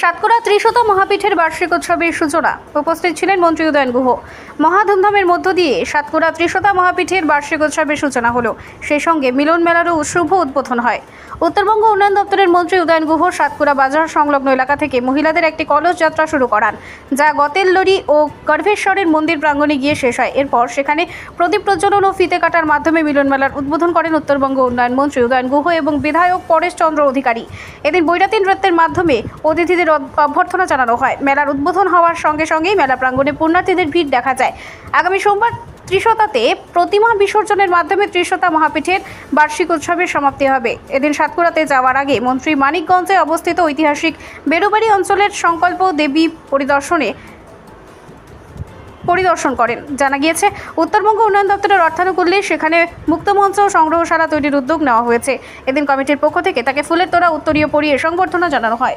সাতকুড়া ত্রিশত মহাপীঠের বার্ষিক উৎসবের সূচনা। উপস্থিত ছিলেন মন্ত্রী উদয়ন গুহ। মহাধুমধামের মধ্য দিয়ে সাতকুড়া ত্রিশতা মহাপীঠের বার্ষিক উৎসবের সূচনা হলো। সেই সঙ্গে মিলন মেলারও শুভ উদ্বোধন হয়। উত্তরবঙ্গ উন্নয়ন দপ্তরের মন্ত্রী উদয়ন গুহ সাতকুড়া বাজার সংলগ্ন এলাকা থেকে মহিলাদের একটি কলস যাত্রা শুরু করান, যা গতেল্লরি ও গর্ভেশ্বরের মন্দির প্রাঙ্গণে গিয়ে শেষ হয়। এরপর সেখানে প্রদীপ প্রজ্বলন ও ফিতে কাটার মাধ্যমে মিলন মেলার উদ্বোধন করেন উত্তরবঙ্গ উন্নয়ন মন্ত্রী উদয়ন গুহ এবং বিধায়ক পরেশ চন্দ্র অধিকারী। এদিন বৈরাতি নৃত্যের মাধ্যমে অতিথিদের অভ্যর্থনা জানানো হয়। মেলার উদ্বোধন হওয়ার সঙ্গে সঙ্গেই মেলা প্রাঙ্গণে পুণ্যার্থীদের ভিড় দেখা যায়। আগামী সোমবার ত্রিশতাতে প্রতিমা বিসর্জনের মাধ্যমে ত্রিশতা মহাপীঠের বার্ষিক উৎসবের সমাপ্তি হবে। এদিন সাতকুড়াতে যাওয়ার আগে মন্ত্রী মানিকগঞ্জে অবস্থিত ঐতিহাসিক বেরুবাড়ি অঞ্চলের সংকল্প দেবী পরিদর্শনে পরিদর্শন করেন। জানা গিয়েছে, উত্তরবঙ্গ উন্নয়ন দপ্তরের অর্থানুকূল্যে সেখানে মুক্তমঞ্চ সংগ্রহশালা তৈরির উদ্যোগ নেওয়া হয়েছে। এদিন কমিটির পক্ষ থেকে তাকে ফুলের তোড়া, উত্তরীয় পরিয়ে সংবর্ধনা জানানো হয়।